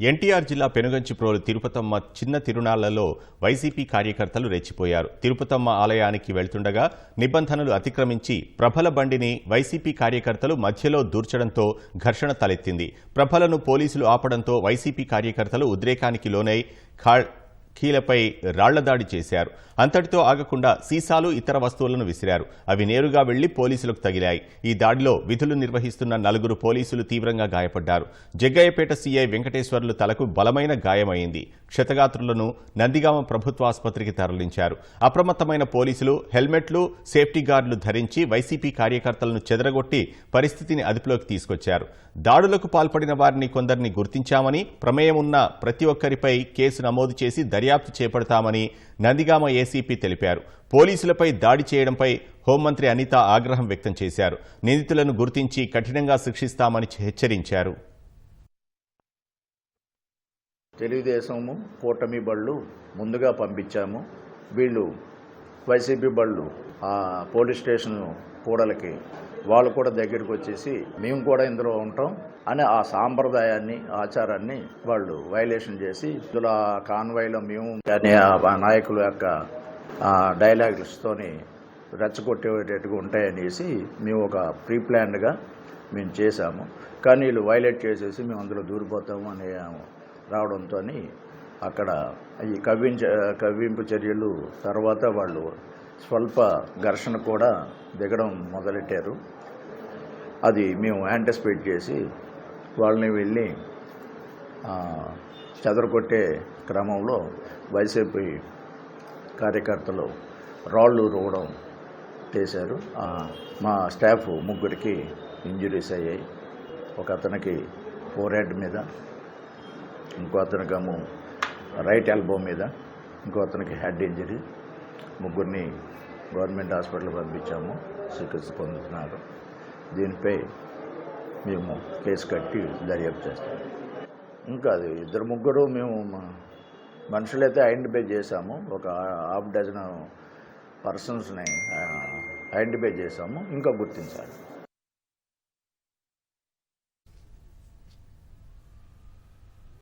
ఎన్టీఆర్ జిల్లా పెనుగంచిప్రోలు తిరుపతమ్మ చిన్న తిరునాళ్ళలో వైసీపీ కార్యకర్తలు రెచ్చిపోయారు. తిరుపతమ్మ ఆలయానికి వెళ్తుండగా నిబంధనలు అతిక్రమించి ప్రభల బండిని వైసీపీ కార్యకర్తలు మధ్యలో దూర్చడంతో ఘర్షణ తలెత్తింది. ప్రభలను పోలీసులు ఆపడంతో వైసీపీ కార్యకర్తలు ఉద్రేకానికి లోనై కీలపై రాళ్ళదాడి చేశారు. అంతటితో ఆగకుండా సీసాలు ఇతర వస్తువులను విసిరారు. అవి నేరుగా వెళ్ళి పోలీసులకు తగిలాయి. ఈ దాడిలో విధులు నిర్వహిస్తున్న నలుగురు పోలీసులు తీవ్రంగా గాయపడ్డారు. జగ్గయ్యపేట సీఐ వెంకటేశ్వర్లు తలకు బలమైన గాయమైంది. క్షతగాత్రులను నందిగామ ప్రభుత్వాసుపత్రికి తరలించారు. అప్రమత్తమైన పోలీసులు హెల్మెట్లు సేఫ్టీ గార్డులు ధరించి వైసీపీ కార్యకర్తలను చెదరగొట్టి పరిస్థితిని అదుపులోకి తీసుకొచ్చారు. దాడులకు పాల్పడిన వారిని కొందరిని గుర్తించామని ప్రమేయం ఉన్న ప్రతి ఒక్కరిపై కేసు నమోదు చేసి దర్యాప్తు చేపడతామని నందిగామ ఏసీపీ తెలిపారు. పోలీసులపై దాడి చేయడంపై హోంమంత్రి అనిత ఆగ్రహం వ్యక్తం చేశారు. నిందితులను గుర్తించి కఠినంగా శిక్షిస్తామని హెచ్చరించారు. తెలుగుదేశము కూటమి బళ్ళు ముందుగా పంపించాము. వీళ్ళు వైసీపీ బళ్ళు ఆ పోలీస్ స్టేషన్ కూడలకి వాళ్ళు కూడా దగ్గరికి వచ్చేసి మేము కూడా ఇందులో ఉంటాం అని ఆ సాంప్రదాయాన్ని ఆచారాన్ని వాళ్ళు వైలేషన్ చేసి ఇందులో కాన్వాయ్లో మేము అనే ఆ నాయకుల యొక్క డైలాగ్స్తోని రెచ్చగొట్టేటట్టుగా ఉంటాయనేసి మేము ఒక ప్రీ ప్లాన్డ్గా మేము చేశాము. కానీ వీళ్ళు వైలేట్ చేసేసి మేము అందులో దూరిపోతాము అని రావడంతో అక్కడ ఈ కవ్వించ కవ్వింపు చర్యలు తర్వాత వాళ్ళు స్వల్ప ఘర్షణ కూడా దిగడం మొదలెట్టారు. అది మేము యాంటిసిపేట్ చేసి వాళ్ళని వెళ్ళి చెదరగొట్టే క్రమంలో వైసీపీ కార్యకర్తలు రాళ్ళు రువ్వడం చేశారు. మా స్టాఫ్ ముగ్గురికి ఇంజురీస్ అయ్యాయి. ఒక అతనికి ఫోర్ హెడ్ మీద ఇంకో అతనికేమో రైట్ ఎల్బో మీద ఇంకో అతనికి హెడ్ ఇంజరీ. ముగ్గురిని గవర్నమెంట్ హాస్పిటల్ పంపించాము. చికిత్స పొందుతున్నారు. దీనిపై మేము కేసు కట్టి దర్యాప్తు చేస్తాము ఇంకా అది ఇద్దరు ముగ్గురు మేము మనుషులైతే ఐడెంటిఫై చేశాము. ఒక హాఫ్ డజన్ పర్సన్స్ని ఐడెంటిఫై చేశాము. ఇంకా గుర్తించాలి.